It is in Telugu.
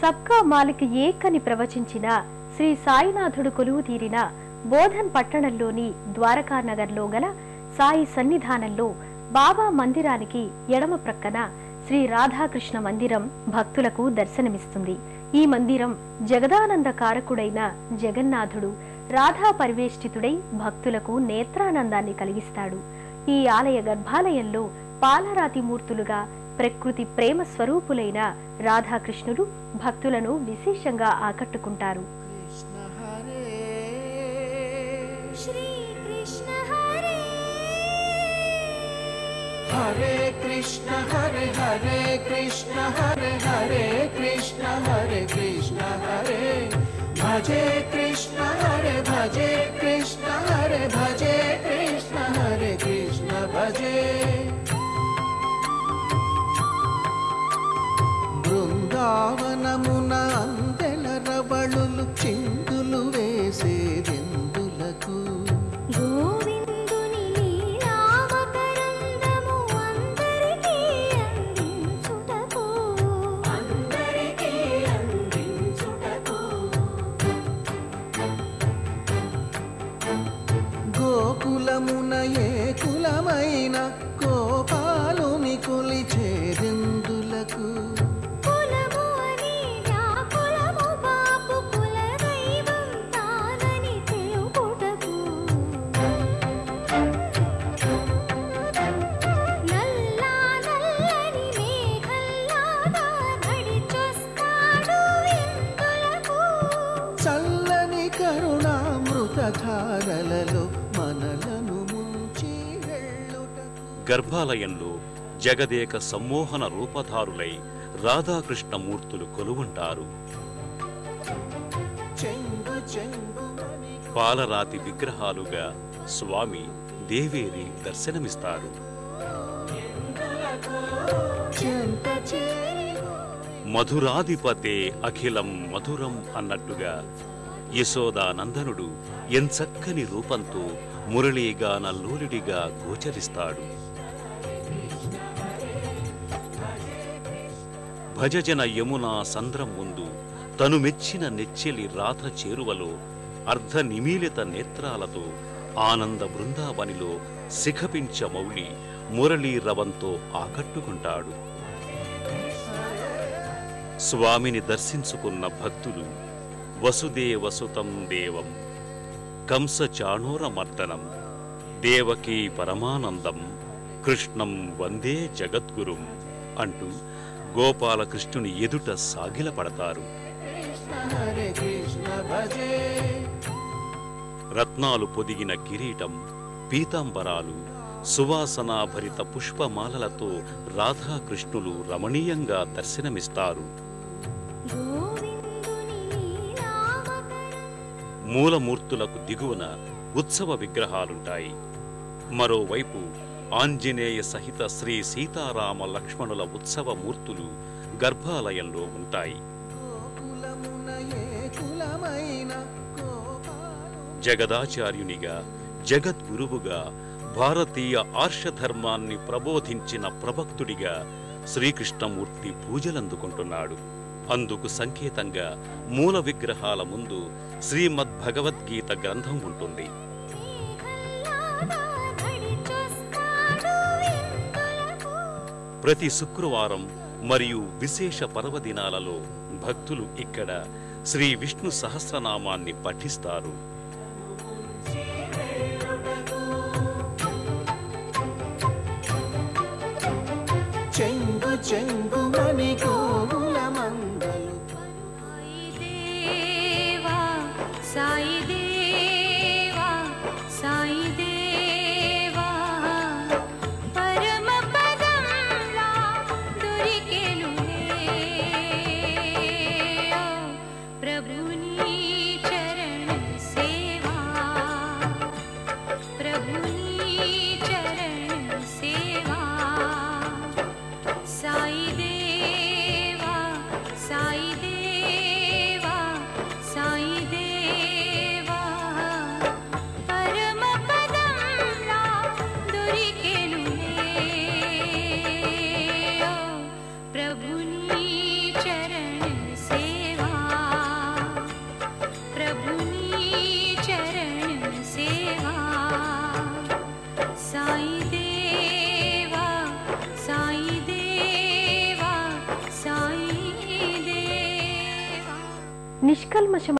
సబ్కా మాలిక్ ఏకని ప్రవచించిన శ్రీ సాయినాథుడు కొలువు తీరిన బోధన్ పట్టణంలోని ద్వారకానగర్లో గల సాయి సన్నిధానంలో బాబా మందిరానికి ఎడమ ప్రక్కన శ్రీ రాధాకృష్ణ మందిరం భక్తులకు దర్శనమిస్తుంది. ఈ మందిరం జగదానంద కారకుడైన జగన్నాథుడు రాధా పరివేష్టితుడై భక్తులకు నేత్రానందాన్ని కలిగిస్తాడు. ఈ ఆలయ గర్భాలయంలో పాలరాతి మూర్తులుగా ప్రకృతి ప్రేమ స్వరూపులైన రాధాకృష్ణులు భక్తులను విశేషంగా ఆకట్టుకుంటారు. హరే కృష్ణ హరే హరే కృష్ణ హరే హరే కృష్ణ హరే కృష్ణ హరే భజే కృష్ణ హరే భజే కృష్ణ హరే భజే যমুনা మనలను ముంచి గర్భాలయంలో జగదేక సమ్మోహన రూపధారులై రాధాకృష్ణ మూర్తులు కొలువుంటారు పాలరాతి విగ్రహాలుగా స్వామి దేవేరి దర్శనమిస్తారు. మధురాధిపతే అఖిలం మధురం అన్నట్టుగా యశోదానందనుడు ఎంచక్కని రూపంతో మురళీగాన లోలిడిగా గోచరిస్తాడు. భజజన యమునా సంద్రం ముందు తను మెచ్చిన నెచ్చెలి రాధ చేరువలో అర్ధ నిమీలిత నేత్రాలతో ఆనంద బృందావనిలో శిఖపించ మౌళి మురళీ రవంతో ఆకట్టుకుంటాడు. స్వామిని దర్శించుకున్న భక్తులు వసుదేవసుతం దేవం. కంసచాణూరమర్దనం దేవకీ పరమానందం. కృష్ణం వందే జగద్గురుం అంటూ గోపాలకృష్ణుని ఎదుట సాగిలపడతారు. రత్నాలు పొదిగిన కిరీటం పీతాంబరాలు సువాసనాభరిత పుష్పమాలలతో రాధాకృష్ణులు రమణీయంగా దర్శనమిస్తారు. మూలమూర్తులకు దిగువన ఉత్సవ విగ్రహాలుంటాయి. మరోవైపు ఆంజనేయ సహిత శ్రీ సీతారామ లక్ష్మణుల ఉత్సవ మూర్తులు గర్భాలయంలో ఉంటాయి. జగదాచార్యునిగా జగద్గురువుగా భారతీయ ఆర్షధర్మాన్ని ప్రబోధించిన ప్రవక్తుడిగా శ్రీకృష్ణమూర్తి పూజలందుకుంటున్నాడు. అందుకు సంకేతంగా మూల విగ్రహాల ముందు శ్రీమద్భగవద్గీత గ్రంథం ఉంటుంది. ప్రతి శుక్రవారం మరియు విశేష పర్వదినాలలో భక్తులు ఇక్కడ శ్రీ విష్ణు సహస్రనామాన్ని పఠిస్తారు. చెంగు చెంగుమని గోగుల సాయి مشکل مشه